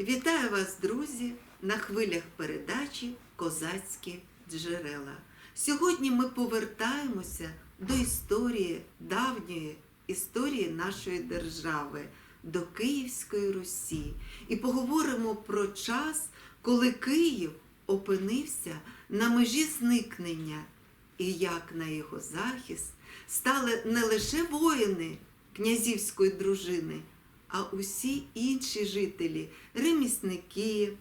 Вітаю вас, друзі, на хвилях передачі Козацькі джерела. Сьогодні ми повертаємося до історії давньої історії нашої держави, до Київської Русі, і поговоримо про час, коли Київ опинився на межі зникнення, і як на його захист стали не лише воїни князівської дружини, а усі інші жителі, ремісники,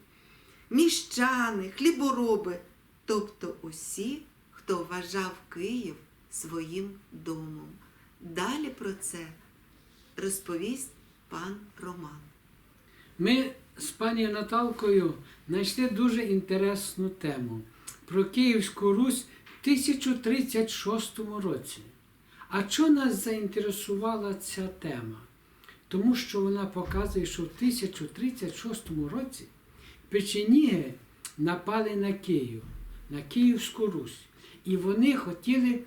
міщани, хлібороби, тобто усі, хто вважав Київ своїм домом. Далі про це розповість пан Роман. Ми з пані Наталкою знайшли дуже інтересну тему про Київську Русь в 1036 році. А що нас заінтересувала ця тема? Тому що вона показує, що в 1036 році печеніги напали на Київ, на Київську Русь. І вони хотіли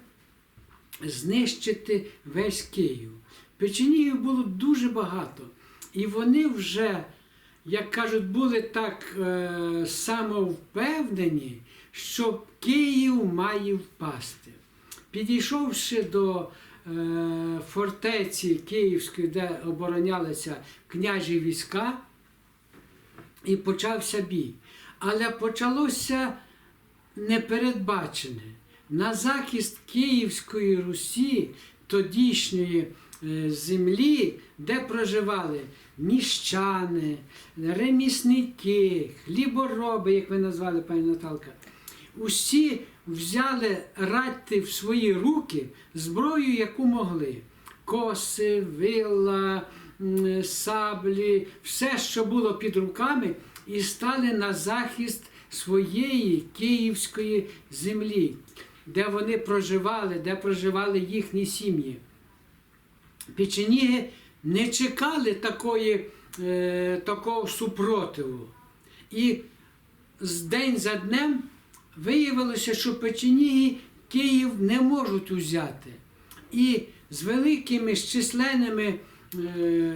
знищити весь Київ. Печенігів було дуже багато. І вони вже, як кажуть, були так е, самовпевнені, що Київ має впасти. Підійшовши до фортеці Київської, де оборонялися княжі війська, і почався бій. Але почалося непередбачене. На захист Київської Русі, тодішньої е, землі, де проживали міщани, ремісники, хлібороби, як ви назвали, пані Наталка, усі взяли радьте в свої руки зброю, яку могли. Коси, вила, саблі, все, що було під руками, і стали на захист своєї київської землі, де вони проживали, де проживали їхні сім'ї. Печеніги не чекали такої, е, такого супротиву. І з день за днем виявилося, що печеніги Київ не можуть узяти. І з великими з численними е,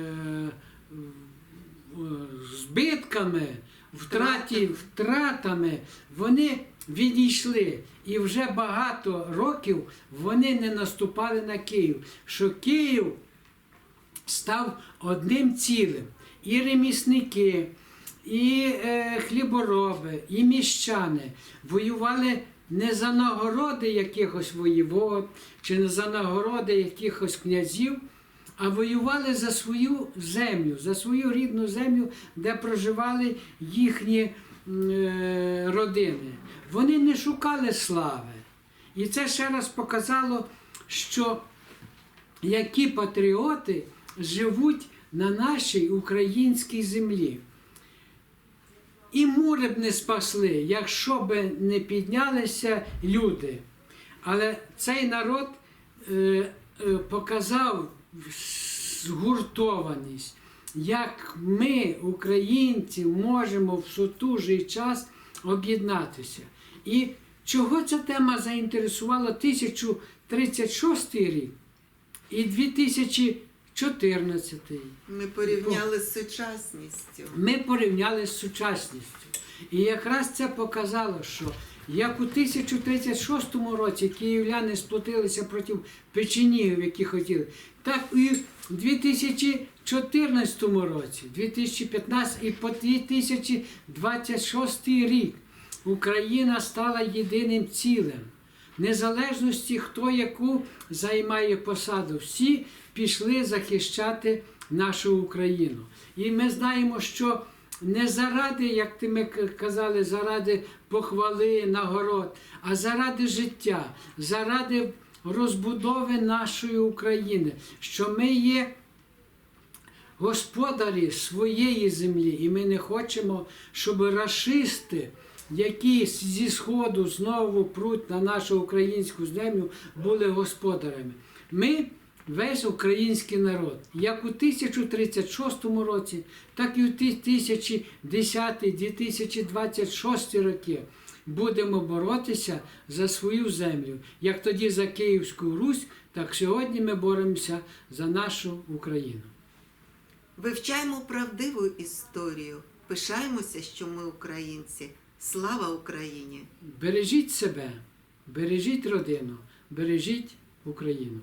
збитками, втраті, втратами вони відійшли. І вже багато років вони не наступали на Київ. Що Київ став одним цілим. І ремісники, і е, хлібороби, і міщани воювали не за нагороди якихось воєвод, чи не за нагороди якихось князів, а воювали за свою землю, за свою рідну землю, де проживали їхні е, родини. Вони не шукали слави. І це ще раз показало, що які патріоти живуть на нашій українській землі. І мури б не спасли, якщо б не піднялися люди. Але цей народ е, е, показав згуртованість, як ми, українці, можемо в сотужий час об'єднатися. І чого ця тема заінтересувала 1036 рік і 2014. Ми порівняли з сучасністю. Ми порівняли з сучасністю. І якраз це показало, що як у 1036 році київляни сплотилися проти печенігів, які хотіли, так і в 2014 році, 2015 і по 2026 рік Україна стала єдиним цілим. Незалежності, хто яку займає посаду, всі пішли захищати нашу Україну. І ми знаємо, що не заради, як ти ми казали, заради похвали, нагород, а заради життя, заради розбудови нашої України, що ми є господарі своєї землі, і ми не хочемо, щоб рашисти, які зі сходу знову пруть на нашу українську землю, були господарями. Ми весь український народ, як у 1036 році, так і у 2010-2026 роки. Будемо боротися за свою землю, як тоді за Київську Русь, так сьогодні ми боремося за нашу Україну. Вивчаємо правдиву історію, Пишаємося, що ми українці. Слава Україні! Бережіть себе, бережіть родину, бережіть Україну.